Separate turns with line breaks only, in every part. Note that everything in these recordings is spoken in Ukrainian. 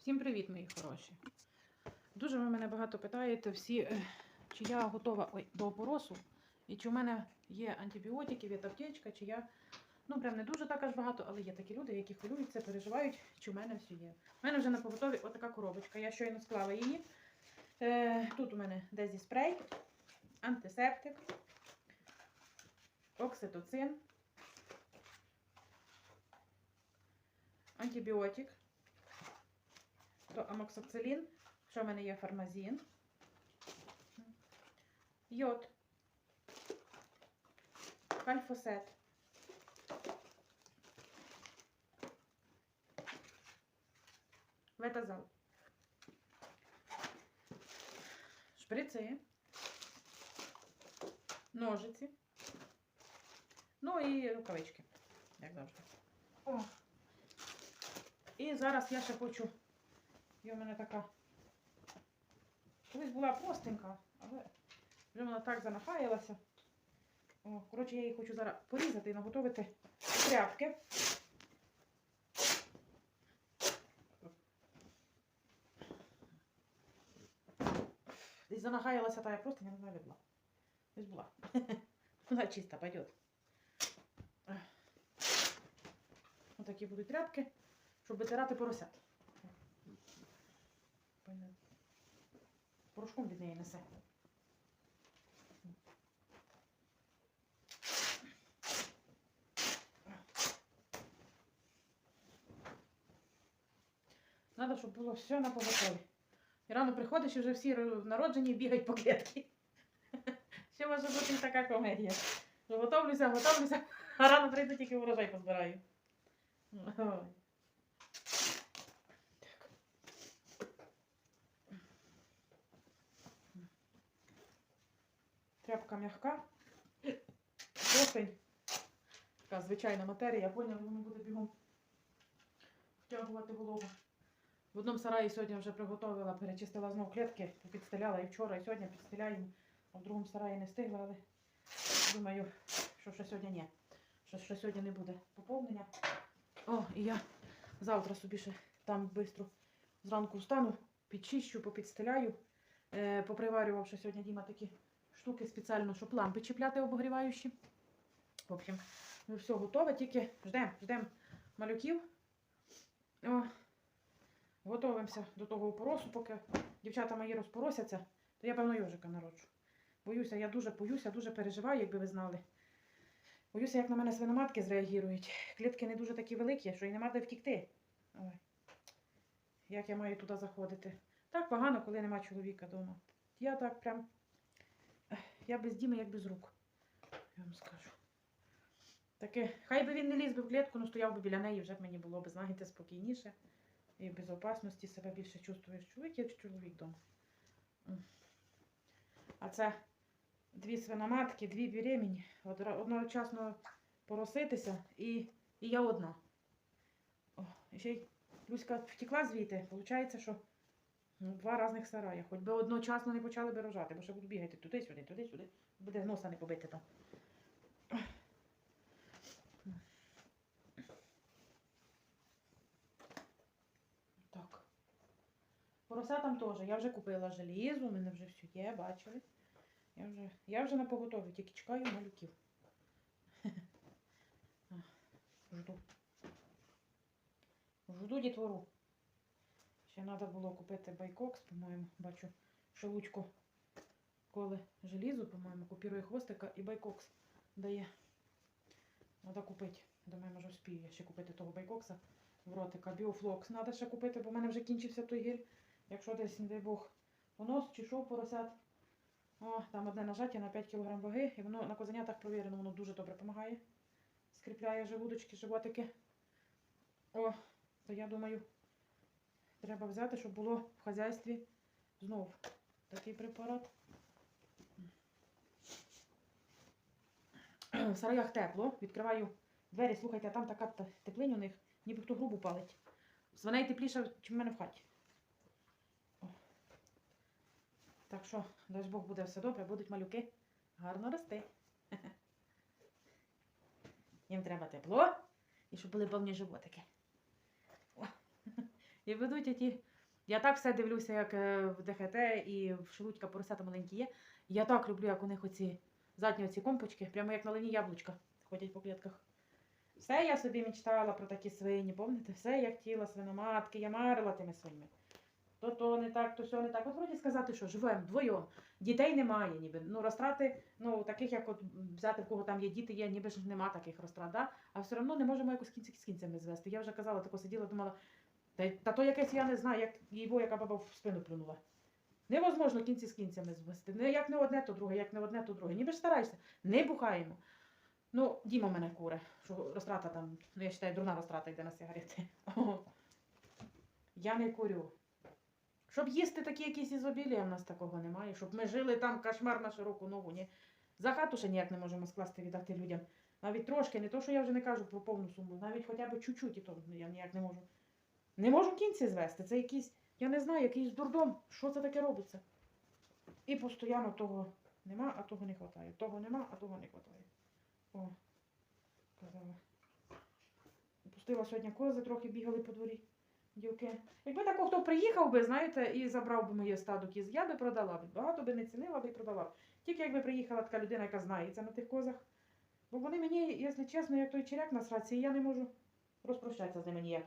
Всім привіт, мої хороші. Дуже ви мене багато питаєте всі, е, чи я готова ой, до опоросу, і чи в мене є антибіотики, є аптечка, чи я. Ну, прям не дуже так аж багато, але є такі люди, які хвилюються, переживають, чи в мене все є. У мене вже на поготові отака коробочка. Я щойно склала її. Е, тут у мене дезі спрей, антисептик, окситоцин, антибіотик, то амоксоцилін, що в мене є фармазін, йод, кальфосет, ветазал, шприци, ножиці, ну і рукавички, як завжди. О. І зараз я ще хочу. Є в мене така. Колись була простенька, але вже вона так занахаялася. О, коротше, я її хочу зараз порізати і наготовити тряпки. Десь занахаялася та я просто не знаю, була. Десь була. Вона чиста, пойдет. Ось такі будуть тряпки, щоб витирати поросят. Понятно. Порошком від неї несе. Надо, щоб було все на поготові. І рано приходиш і вже всі народжені бігають по клітки. Ще може бути така комедія. Готовлюся, готовлюся, а рано прийду тільки урожай позбираю. Тряпка м'яка. Осень. Така звичайна матерія. Я поняла, воно буде бігом втягувати вологу. В одному сараї сьогодні вже приготувала, перечистила знов клітки, підстеляла і вчора, і сьогодні підстеляємо. А в другому сараї не встигла, але думаю, що ще сьогодні ні. Що ще сьогодні не буде поповнення. О, і я завтра собі ще там швидко зранку встану, підчищу, попідстеляю. Е, поприварював ще сьогодні Діма такі штуки спеціально, щоб лампи чіпляти обогріваючі. В общем, ну все готове, тільки ждемо, ждемо малюків. О, готовимося до того опоросу, поки дівчата мої розпоросяться, то я, певно, йожика народжу. Боюся, я дуже боюся, дуже переживаю, якби ви знали. Боюся, як на мене свиноматки зреагують. Клітки не дуже такі великі, що й нема де втікти. Ой. Як я маю туди заходити? Так погано, коли нема чоловіка вдома. Я так прям. Я без Діми, як без рук. Я вам скажу. Таке, хай би він не ліз би в клітку, ну стояв би біля неї, вже б мені було б, знаєте, спокійніше. І в безопасності себе більше чувствуєш. Чоловік є чоловік вдома. А це дві свиноматки, дві беременні. Одночасно пороситися і, і я одна. О, і ще й Люська втекла звідти. Виходить, що ну, два різних сарая. Хоч би одночасно не почали би рожати, бо ще будуть бігати туди-сюди, туди-сюди. Буде носа не побити там. Так. Поросятам теж. Я вже купила желізо, у мене вже все є, бачили. Я вже, я вже на поготові, тільки чекаю малюків. Жду. Жду дітвору. Ще треба було купити байкокс, по-моєму. Бачу, що Лучко коле желізо, по-моєму, купірує хвостика і байкокс дає. Треба купити. Думаю, може вспію ще купити того байкокса в ротика. Біофлокс треба ще купити, бо в мене вже кінчився той гель. Якщо десь, не дай Бог, понос чи що поросят. О, там одне нажаття на 5 кг ваги, і воно на козенятах провірено, воно дуже добре допомагає. Скріпляє желудочки, животики. О, то я думаю, треба взяти, щоб було в хазяйстві знов такий препарат. В сараях тепло. Відкриваю двері, слухайте, а там така та- теплиня у них, ніби хто грубу палить. Свиней тепліше, ніж в мене в хаті. Так що, дай Бог буде все добре, будуть малюки гарно рости. Їм треба тепло і щоб були повні животики. І ведуть ті. Я так все дивлюся, як е, в ДХТ і в Шелудька поросята маленькі є. Я так люблю, як у них оці задні оці компочки, прямо як на лині яблучка ходять по клітках. Все я собі мечтала про такі свині, пам'ятаєте? Все я хотіла свиноматки, я марила тими свинями. То то не так, то сьо не так. От вроді сказати, що живемо вдвоєм. Дітей немає, ніби. Ну, розтрати, ну, таких, як от взяти, в кого там є діти, є, ніби ж нема таких розтрат, да? а все одно не можемо якось кінці з кінцями звести. Я вже казала, тако сиділа, думала, та, то якесь я не знаю, як їй яка баба в спину плюнула. Невозможно кінці з кінцями звести. Не як не одне, то друге, як не одне, то друге. Ніби ж стараєшся, не бухаємо. Ну, Діма мене куре, що розтрата там, ну я вважаю, дурна розтрата йде на сигарети. Я не курю. Щоб їсти такі якісь ізобілія, в нас такого немає. Щоб ми жили там кошмар на широку ногу. Ні. За хату ще ніяк не можемо скласти віддати людям. Навіть трошки, не то, що я вже не кажу про повну суму, навіть хоча б чуть-чуть, і то я ніяк не можу. Не можу кінці звести. Це якийсь, я не знаю, якийсь дурдом. Що це таке робиться? І постійно того нема, а того не вистачає. Того нема, а того не вистачає. О, казала. Пустила сьогодні кози, трохи бігали по дворі. Дівки. Якби тако хто приїхав би, знаєте, і забрав би моє стадо кіз, я би продала б. Багато би не цінила би і продала б. Тільки якби приїхала така людина, яка знається на тих козах. Бо вони мені, якщо чесно, як той черяк на сраці, і я не можу розпрощатися з ними ніяк.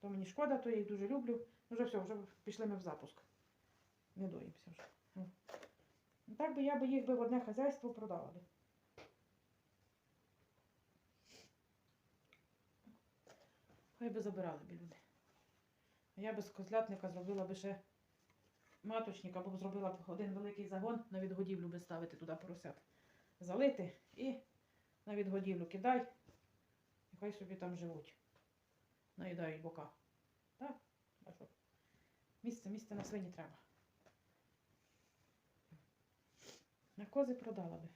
То мені шкода, то я їх дуже люблю. Ну вже все, вже пішли ми в запуск. Не доїмося вже. Ну. Ну, Так би я би їх би в одне хазяйство продала би. Хай би забирали б люди. А я би з козлятника зробила би ще маточник, або б зробила б один великий загон на відгодівлю би ставити туди поросят. Залити і на відгодівлю кидай. І хай собі там живуть. Наїдають бока. Так? Місце, місце на свині треба. На кози продала би.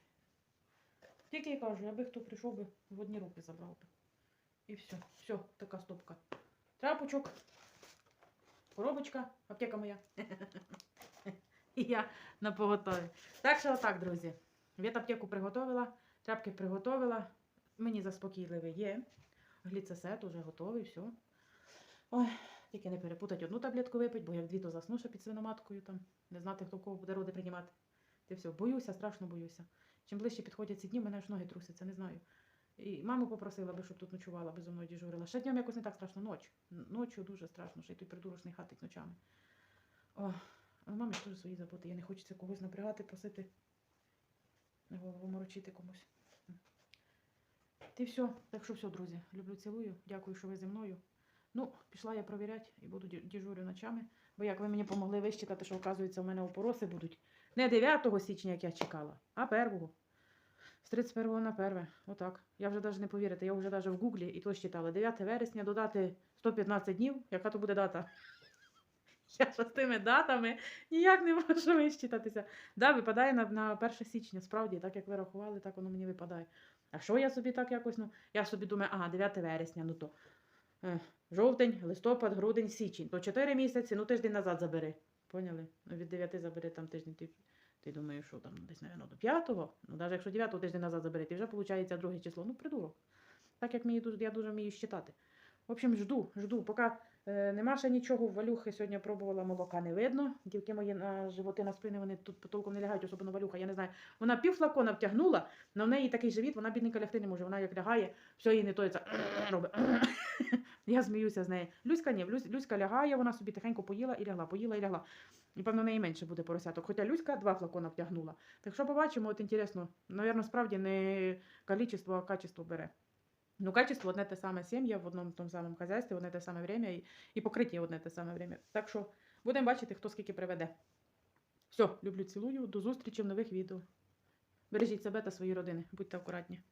Тільки я кажу, аби хто прийшов би в одні руки забрав би. І все, все, така стопка. Трапочок, коробочка, аптека моя. І я на поготові. Так що отак, друзі. Я аптеку приготовила, тряпки приготовила. Мені заспокійливий є. Гліцесет уже готовий, все. Ой, тільки не перепутать одну таблетку випить, бо як дві, то засну ще під свиноматкою там. Не знати, хто в кого буде роди приймати. Ти все, боюся, страшно боюся. Чим ближче підходять ці дні, мене аж ноги трусяться, не знаю. І маму попросила би, щоб тут ночувала, би зо мною дежурила. Ще днем якось не так страшно, ноч. Н- Ночі дуже страшно, ще й той придурочний хатить ночами. О, а в мами ж теж свої заботи. Я не хочеться когось напрягати, просити, голову морочити комусь. Ти все. Так що все, друзі. Люблю, цілую. Дякую, що ви зі мною. Ну, пішла я провіряти і буду ді- дежурю ночами. Бо як ви мені допомогли вищитати, що, оказується, у мене опороси будуть не 9 січня, як я чекала, а 1. З 31 на 1. Отак. Я вже навіть не повірите, я вже навіть в гуглі і то читала. 9 вересня додати 115 днів. Яка то буде дата? Я з тими датами ніяк не можу вищитатися. Да, випадає на, на 1 січня, справді, так як ви рахували, так воно мені випадає. А що я собі так якось, ну, я собі думаю, ага, 9 вересня, ну то е, жовтень, листопад, грудень, січень. То 4 місяці, ну тиждень назад забери. Поняли? Ну, від 9 забери там тиждень. Ти, ти думаєш, що там десь, напевно, до 5-го? Ну, навіть якщо 9 тиждень назад забери, ти вже виходить друге число. Ну, придурок. Так як мені я дуже вмію щитати. В общем, жду, жду. Поки нема ще нічого, валюхи сьогодні пробувала, молока не видно. Дівки мої на животи на спини, вони тут толком не лягають, особливо валюха, я не знаю. Вона пів флакона втягнула, але в неї такий живіт, вона бідненька лягти не може. Вона як лягає, все їй не тоється. робить. Я сміюся з нею. Люська ні, Люська лягає, вона собі тихенько поїла і лягла, поїла і лягла. І певно, в неї менше буде поросяток. Хоча Люська два флакона втягнула. Так що побачимо, от інтересно, навірно, справді не кількість, а качество бере. Ну, качество одне те саме сім'я в одному тому самому хазяйстві, одне те саме время і, і покриття одне те саме время. Так що будемо бачити, хто скільки приведе. Все, люблю, цілую. До зустрічі в нових відео. Бережіть себе та свої родини. Будьте акуратні.